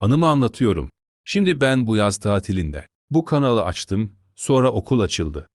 Anımı anlatıyorum. Şimdi ben bu yaz tatilinde. Bu kanalı açtım, sonra okul açıldı.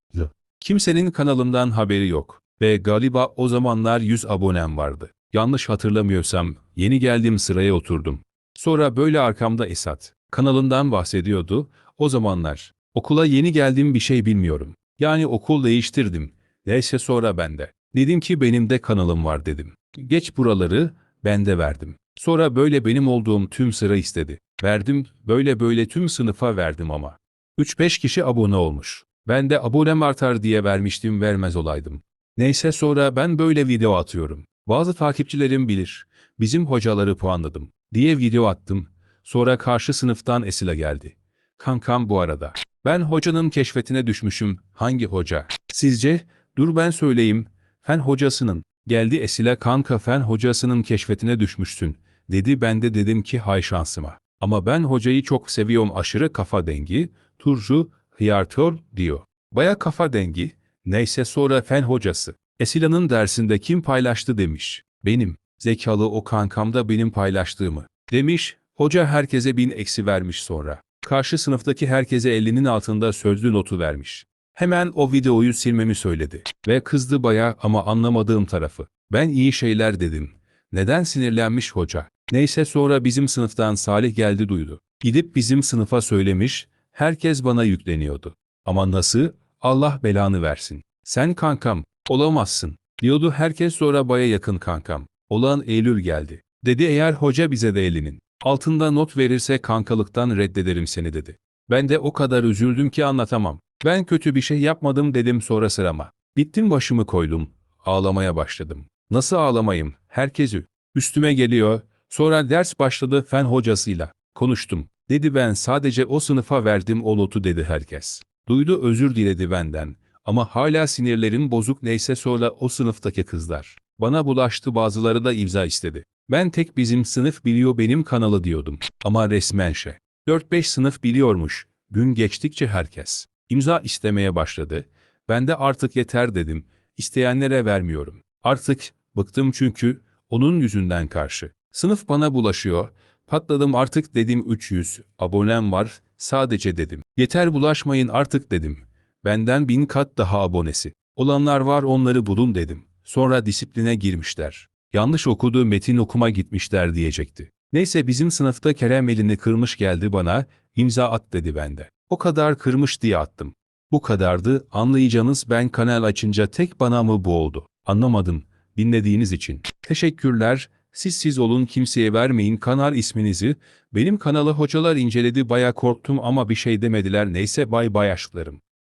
Kimsenin kanalımdan haberi yok. Ve galiba o zamanlar 100 abonem vardı. Yanlış hatırlamıyorsam yeni geldiğim sıraya oturdum. Sonra böyle arkamda Esat kanalından bahsediyordu. O zamanlar okula yeni geldiğim bir şey bilmiyorum. Yani okul değiştirdim. Neyse sonra ben de. Dedim ki benim de kanalım var dedim. Geç buraları ben de verdim. Sonra böyle benim olduğum tüm sıra istedi. Verdim böyle böyle tüm sınıfa verdim ama. 3-5 kişi abone olmuş. Ben de abonem artar diye vermiştim vermez olaydım. Neyse sonra ben böyle video atıyorum. Bazı takipçilerim bilir. Bizim hocaları puanladım diye video attım. Sonra karşı sınıftan Esila geldi. Kankam bu arada. Ben hocanın keşfetine düşmüşüm. Hangi hoca? Sizce? Dur ben söyleyeyim. Fen hocasının. Geldi Esila kanka fen hocasının keşfetine düşmüşsün. Dedi ben de dedim ki hay şansıma. Ama ben hocayı çok seviyorum aşırı kafa dengi. Turcu, hıyartör diyor. Baya kafa dengi. Neyse sonra fen hocası. Esila'nın dersinde kim paylaştı demiş. Benim. Zekalı o kankam da benim paylaştığımı. Demiş, hoca herkese bin eksi vermiş sonra. Karşı sınıftaki herkese 50'nin altında sözlü notu vermiş. Hemen o videoyu silmemi söyledi. Ve kızdı baya ama anlamadığım tarafı. Ben iyi şeyler dedim. Neden sinirlenmiş hoca? Neyse sonra bizim sınıftan Salih geldi duydu. Gidip bizim sınıfa söylemiş, herkes bana yükleniyordu. Ama nasıl? Allah belanı versin. Sen kankam, olamazsın. Diyordu herkes sonra baya yakın kankam. Olan Eylül geldi. Dedi eğer hoca bize de elinin altında not verirse kankalıktan reddederim seni dedi. Ben de o kadar üzüldüm ki anlatamam. Ben kötü bir şey yapmadım dedim sonra sırama. Bittim başımı koydum. Ağlamaya başladım. Nasıl ağlamayım? Herkesi. Üstüme geliyor. Sonra ders başladı fen hocasıyla. Konuştum. Dedi ben sadece o sınıfa verdim o notu dedi herkes. Duydu özür diledi benden. Ama hala sinirlerim bozuk neyse sonra o sınıftaki kızlar. Bana bulaştı bazıları da imza istedi. Ben tek bizim sınıf biliyor benim kanalı diyordum. Ama resmen şey. 4-5 sınıf biliyormuş. Gün geçtikçe herkes. imza istemeye başladı. Ben de artık yeter dedim. İsteyenlere vermiyorum. Artık bıktım çünkü onun yüzünden karşı. Sınıf bana bulaşıyor. Patladım artık dedim 300 abonem var sadece dedim. Yeter bulaşmayın artık dedim. Benden bin kat daha abonesi. Olanlar var onları bulun dedim. Sonra disipline girmişler. Yanlış okuduğu metin okuma gitmişler diyecekti. Neyse bizim sınıfta Kerem elini kırmış geldi bana, imza at dedi bende. O kadar kırmış diye attım. Bu kadardı, anlayacağınız ben kanal açınca tek bana mı bu oldu? Anlamadım. Dinlediğiniz için. Teşekkürler. Siz siz olun kimseye vermeyin kanal isminizi. Benim kanalı hocalar inceledi baya korktum ama bir şey demediler neyse bay bay aşklarım.